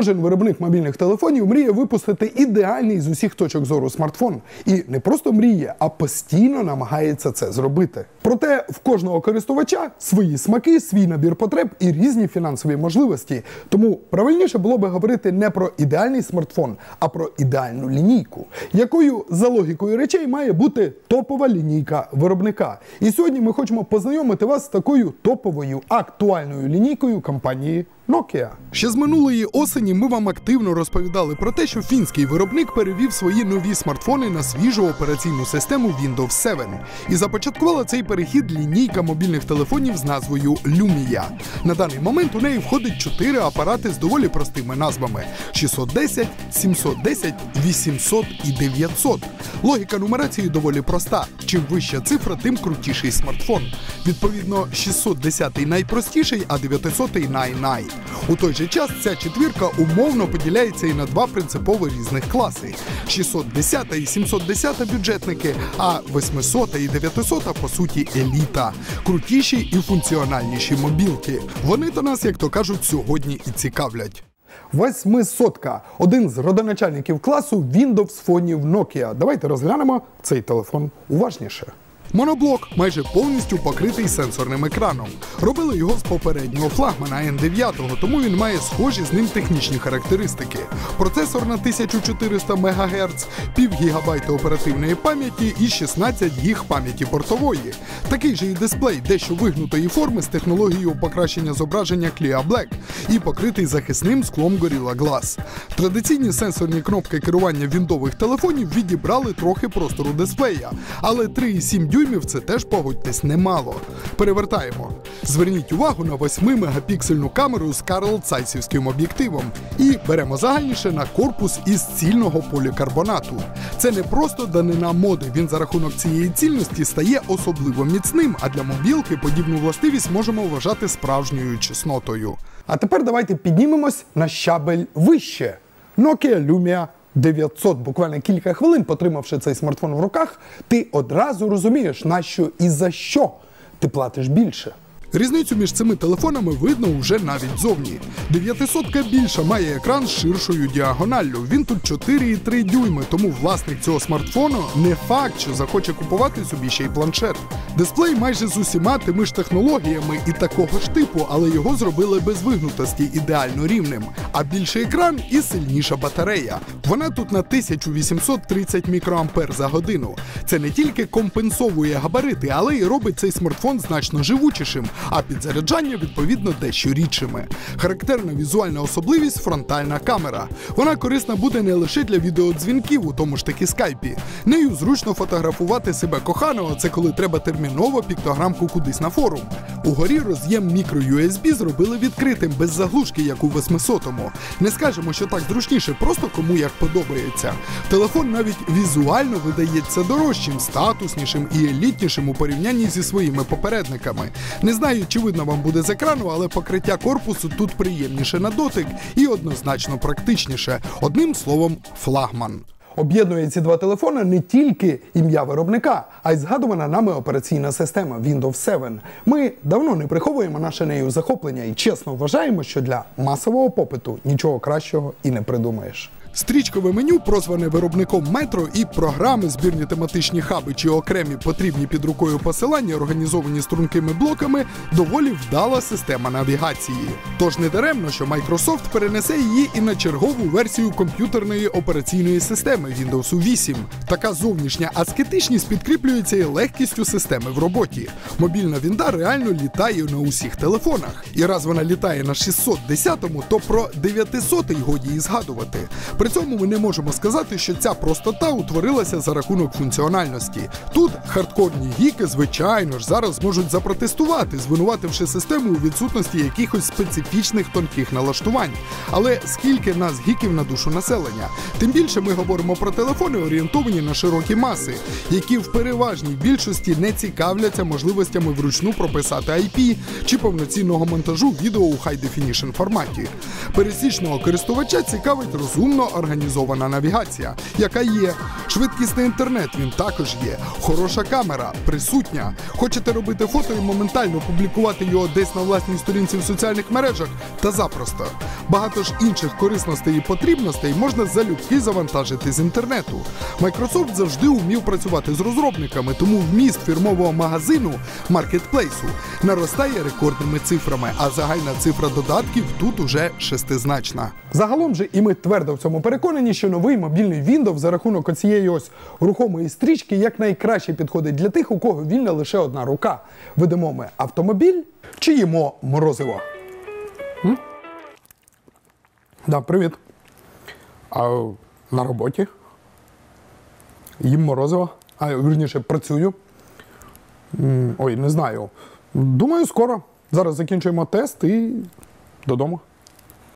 Кожен виробник мобільних телефонів мріє випустити ідеальний з усіх точок зору смартфон. І не просто мріє, а постійно намагається це зробити. Проте в кожного користувача свої смаки, свій набір потреб і різні фінансові можливості. Тому правильніше було би говорити не про ідеальний смартфон, а про ідеальну лінійку, якою за логікою речей має бути топова лінійка виробника. І сьогодні ми хочемо познайомити вас з такою топовою актуальною лінійкою компанії Nokia. Ще з минулої осені ми вам активно розповідали про те, що фінський виробник перевів свої нові смартфони на свіжу операційну систему Windows 7. І започаткувала цей перехід лінійка мобільних телефонів з назвою Lumia. На даний момент у неї входить чотири апарати з доволі простими назвами: 610, 710, 800 і 900. Логіка нумерації доволі проста. Чим вища цифра, тим крутіший смартфон. Відповідно, 610 найпростіший, а 900 най-най. У той же час ця четвірка умовно поділяється і на два принципово різних класи: 610 і 710 бюджетники, а 800 і 900 по суті еліта, крутіші і функціональніші мобілки. Вони то нас, як то кажуть, сьогодні і цікавлять. Восьмисотка один з родоначальників класу Windows фонів Nokia. Давайте розглянемо цей телефон уважніше. Моноблок майже повністю покритий сенсорним екраном. Робили його з попереднього флагмана N9, тому він має схожі з ним технічні характеристики. Процесор на 1400 МГц, пів гігабайта оперативної пам'яті і 16 гіг пам'яті портової. Такий же і дисплей дещо вигнутої форми з технологією покращення зображення Clear Black і покритий захисним склом Gorilla Glass. Традиційні сенсорні кнопки керування віндових телефонів відібрали трохи простору дисплея, але 3,7 дюймів це теж погодьтесь немало. Перевертаємо. Зверніть увагу на 8-мегапіксельну камеру з Карл Цайсівським об'єктивом і беремо загальніше на корпус із цільного полікарбонату. Це не просто данина моди. Він за рахунок цієї цільності стає особливо міцним, а для мобілки подібну властивість можемо вважати справжньою чеснотою. А тепер давайте піднімемось на щабель вище. Nokia Lumia 900. Буквально кілька хвилин, потримавши цей смартфон в руках, ти одразу розумієш, на що і за що ти платиш більше. Різницю між цими телефонами видно вже навіть зовні. 900 більша має екран з ширшою діагоналлю. Він тут 4,3 дюйми, тому власник цього смартфону не факт, що захоче купувати собі ще й планшет. Дисплей майже з усіма тими ж технологіями і такого ж типу, але його зробили без вигнутості ідеально рівним. А більший екран і сильніша батарея. Вона тут на 1830 мікроампер за годину. Це не тільки компенсовує габарити, але й робить цей смартфон значно живучішим, а підзаряджання відповідно дещо рідшими. Характерна візуальна особливість фронтальна камера. Вона корисна буде не лише для відеодзвінків, у тому ж таки скайпі. Нею зручно фотографувати себе коханого. Це коли треба терміново піктограмку кудись на форум. Угорі роз'єм мікро-USB зробили відкритим без заглушки, як у 800-му. Не скажемо, що так зручніше, просто кому як подобається. Телефон навіть візуально видається дорожчим, статуснішим і елітнішим у порівнянні зі своїми попередниками. Не знаю, чи видно вам буде з екрану, але покриття корпусу тут приємніше на дотик і однозначно практичніше. Одним словом, флагман. Об'єднує ці два телефони не тільки ім'я виробника, а й згадувана нами операційна система Windows 7. Ми давно не приховуємо наше нею захоплення і чесно вважаємо, що для масового попиту нічого кращого і не придумаєш. Стрічкове меню, прозване виробником метро, і програми, збірні тематичні хаби чи окремі потрібні під рукою посилання, організовані стрункими блоками, доволі вдала система навігації. Тож не даремно, що Microsoft перенесе її і на чергову версію комп'ютерної операційної системи Windows 8. Така зовнішня аскетичність підкріплюється і легкістю системи в роботі. Мобільна вінда реально літає на усіх телефонах. І раз вона літає на 610-му, то про 900-й годі і згадувати. При цьому ми не можемо сказати, що ця простота утворилася за рахунок функціональності. Тут хардкорні гіки, звичайно ж, зараз зможуть запротестувати, звинувативши систему у відсутності якихось специфічних тонких налаштувань. Але скільки нас гіків на душу населення? Тим більше ми говоримо про телефони, орієнтовані на широкі маси, які в переважній більшості не цікавляться можливостями вручну прописати IP чи повноцінного монтажу відео у High Definition форматі. Пересічного користувача цікавить розумно організована навігація, яка є. Швидкісний інтернет він також є. Хороша камера присутня. Хочете робити фото і моментально публікувати його десь на власній сторінці в соціальних мережах та запросто. Багато ж інших корисностей і потрібностей можна залюбки завантажити з інтернету. Microsoft завжди вмів працювати з розробниками, тому вміст фірмового магазину маркетплейсу наростає рекордними цифрами, а загальна цифра додатків тут уже шестизначна. Загалом же і ми твердо в цьому переконані, що новий мобільний Windows за рахунок оцієї ось рухомої стрічки якнайкраще підходить для тих, у кого вільна лише одна рука. Ведемо ми автомобіль чи їмо морозиво. М? Да, привіт. А на роботі? Їм морозиво. А вірніше працюю. Ой, не знаю. Думаю, скоро. Зараз закінчуємо тест і додому.